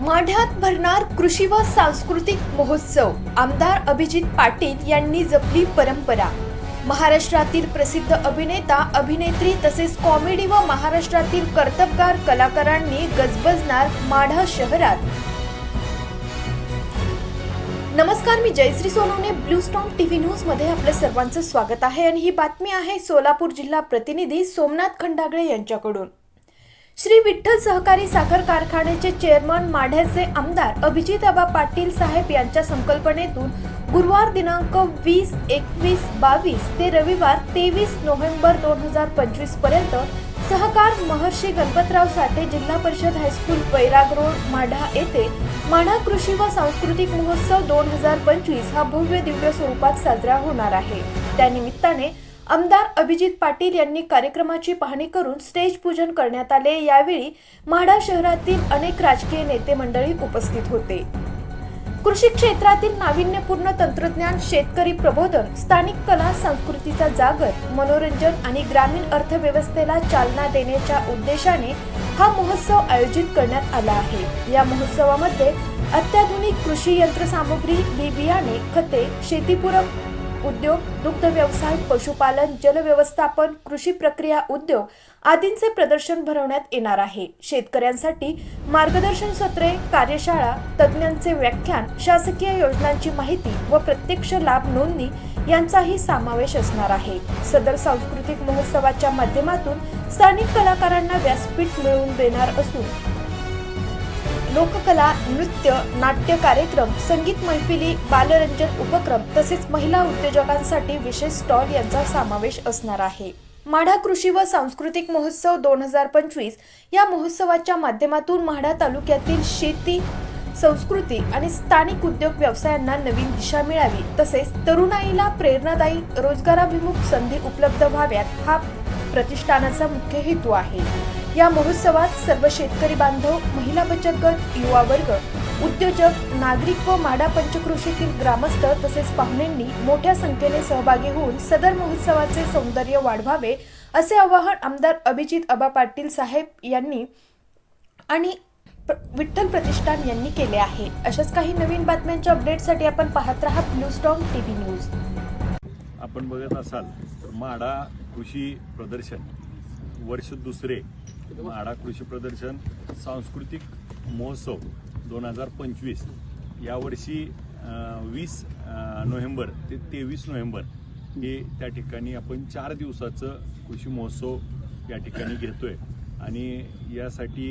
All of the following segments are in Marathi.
माढ्यात भरणार कृषी व सांस्कृतिक महोत्सव. आमदार अभिजित पाटील यांनी जपली परंपरा. महाराष्ट्रातील प्रसिद्ध अभिनेता अभिनेत्री तसेच कॉमेडी व महाराष्ट्रातील कर्तबगार कलाकारांनी गजबजणार माढा शहरात. नमस्कार मी Jayashree Sonawane blue storm TV न्यूजमध्ये आपलं सर्वांचं स्वागत आहे. आणि ही बातमी आहे सोलापूर जिल्हा प्रतिनिधी सोमनाथ खंडागळे यांच्याकडून. श्री विठ्ठल सहकारी साखर कारखान्याचे चेअरमन माढ्याचे आमदार अभिजितबा पाटील साहेब यांच्या संकल्पनेतून गुरुवार दिनांक वीस एकवीस बावीस ते रविवार तेवीस नोव्हेंबर दोन हजार पंचवीसपर्यंत सहकार महर्षी गणपतराव साठे जिल्हा परिषद हायस्कूल बैराग रोड माढा येथे माढा कृषी व सांस्कृतिक महोत्सव दोन हजार पंचवीस हा भव्य दिव्य स्वरूपात साजरा होणार आहे. त्यानिमित्ताने आमदार अभिजित पाटील यांनी कार्यक्रमाची पाहणी करून स्टेज पूजन करण्यात आले. यावेळी म्हाडा शहरातील अनेक राजकीय नेते मंडळी उपस्थित होते. कृषी क्षेत्रातील नाविन्यपूर्ण तंत्रज्ञान शेतकरी प्रबोधन स्थानिक कला संस्कृतीचा जागर मनोरंजन आणि ग्रामीण अर्थव्यवस्थेला चालना देण्याच्या उद्देशाने हा महोत्सव आयोजित करण्यात आला आहे. या महोत्सवामध्ये अत्याधुनिक कृषी यंत्रसामुग्री बी बियाणे खते शेतीपूरक उद्योग दुग्ध व्यवसाय पशुपालन जलव्यवस्थापन कृषी प्रक्रिया उद्योग आदींचे प्रदर्शन भरवण्यात येणार आहे. शेतकऱ्यांसाठी मार्गदर्शन सत्रे कार्यशाळा तज्ज्ञांचे व्याख्यान शासकीय योजनांची माहिती व प्रत्यक्ष लाभ नोंदणी यांचाही समावेश असणार आहे. सदर सांस्कृतिक महोत्सवाच्या माध्यमातून स्थानिक कलाकारांना व्यासपीठ मिळवून देणार असून लोककला नृत्य नाट्य कार्यक्रम संगीत मैफिली बालरंजन उपक्रम तसेच महिला उद्योजकांसाठी विशेष स्टॉल यांचा समावेश असणार आहे. माढा कृषी व सांस्कृतिक महोत्सव दोन हजार पंचवीस या महोत्सवाच्या माध्यमातून माढा तालुक्यातील शेती संस्कृती आणि स्थानिक उद्योग व्यवसायांना नवीन दिशा मिळावी. तसेच तरुणाईला प्रेरणादायी रोजगाराभिमुख संधी उपलब्ध व्हाव्यात हा प्रतिष्ठानाचा मुख्य हेतू आहे. या महोत्सवात सर्व शेतकरी बांधव महिला बचत गट युवा वर्ग उद्योजक नागरिक व माडा पंचकृषीतील ग्रामस्थ तसेच पाहुण्यांनी मोठ्या संख्येने सहभागी होऊन सदर महोत्सवाचे सौंदर्य वाढवावे असे आवाहन आमदार अभिजित अबा पाटील साहेब यांनी आणि प्र- विठ्ठल प्रतिष्ठान यांनी केले आहे. अशाच काही नवीन बातम्यांच्या अपडेटसाठी आपण पाहत राहा ब्लू स्टॉम टीव्ही न्यूज. आपण बघत असाल तर माडा कृषी प्रदर्शन. वर्ष दुसरे माडा कृषी प्रदर्शन सांस्कृतिक महोत्सव दोन हजार पंचवीस. यावर्षी वीस नोव्हेंबर ते तेवीस नोव्हेंबर हे त्या ठिकाणी आपण चार दिवसाचं कृषी महोत्सव या ठिकाणी घेतोय. आणि यासाठी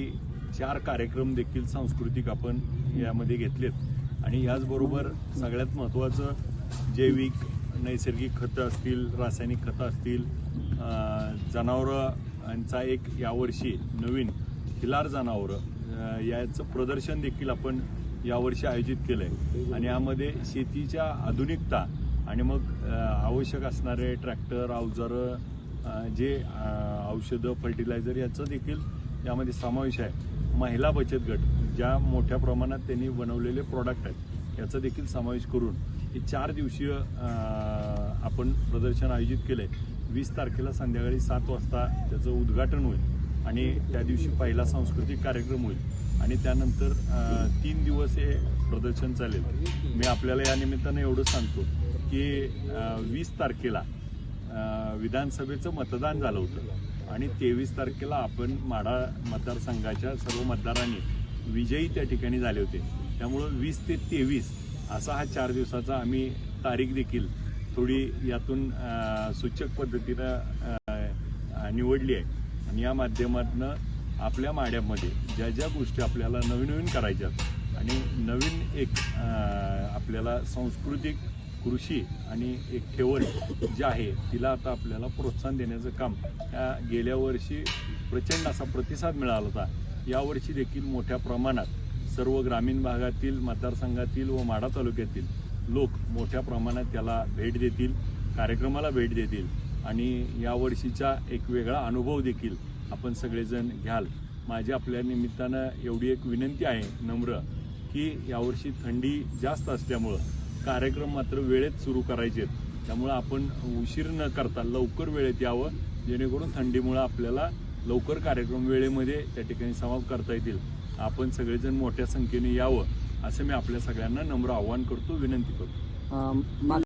चार कार्यक्रम देखील सांस्कृतिक आपण यामध्ये घेतलेत. आणि याचबरोबर सगळ्यात महत्त्वाचं जैविक नैसर्गिक खतं असतील रासायनिक खतं असतील जनावरांचा एक यावर्षी नवीन खिलार जनावरं याचं प्रदर्शन देखील आपण यावर्षी आयोजित केलं आहे आणि यामध्ये शेतीच्या आधुनिकता आणि मग आवश्यक असणारे ट्रॅक्टर अवजारं जे औषधं फर्टिलायझर याचं देखील यामध्ये समावेश आहे. महिला बचत गट ज्या मोठ्या प्रमाणात त्यांनी बनवलेले प्रॉडक्ट आहेत याचा देखील समावेश करून हे चार दिवसीय आपण प्रदर्शन आयोजित केलं आहे वीस तारखेला संध्याकाळी सात वाजता त्याचं उद्घाटन होईल आणि त्या दिवशी पहिला सांस्कृतिक कार्यक्रम होईल. आणि त्यानंतर तीन दिवस हे प्रदर्शन चालेल. मी आपल्याला या निमित्तानं एवढं सांगतो की वीस तारखेला विधानसभेचं मतदान झालं होतं. आणि तेवीस तारखेला आपण माढा मतदारसंघाच्या सर्व मतदारांनी विजयी त्या ठिकाणी झाले होते. त्यामुळं वीस ते तेवीस असा हा चार दिवसाचा आम्ही तारीख देखील थोडी यातून सूचक पद्धतीनं निवडली आहे. आणि या माध्यमातनं आपल्या माड्यामध्ये ज्या ज्या गोष्टी आपल्याला नवीन नवीन करायच्यात आणि नवीन एक आपल्याला सांस्कृतिक कृषी आणि एक ठेवण जी आहे तिला आता आपल्याला प्रोत्साहन देण्याचं काम या गेल्या वर्षी प्रचंड असा प्रतिसाद मिळाला होता. यावर्षी देखील मोठ्या प्रमाणात सर्व ग्रामीण भागातील मतदारसंघातील व माढा तालुक्यातील लोक मोठ्या प्रमाणात त्याला भेट देतील कार्यक्रमाला भेट देतील आणि यावर्षीचा एक वेगळा अनुभव देखील आपण सगळेजण घ्याल. माझी आपल्या निमित्तानं एवढी एक विनंती आहे नम्र की यावर्षी थंडी जास्त असल्यामुळं कार्यक्रम मात्र वेळेत सुरू करायचे आहेत त्यामुळं आपण उशीर न करता लवकर वेळेत यावं जेणेकरून थंडीमुळं आपल्याला लवकर कार्यक्रम वेळेमध्ये त्या ठिकाणी समाप्त करता येतील. आपण सगळेजण मोठ्या संख्येने यावं असं मी आपल्या सगळ्यांना नम्र आवाहन करतो विनंती करतो.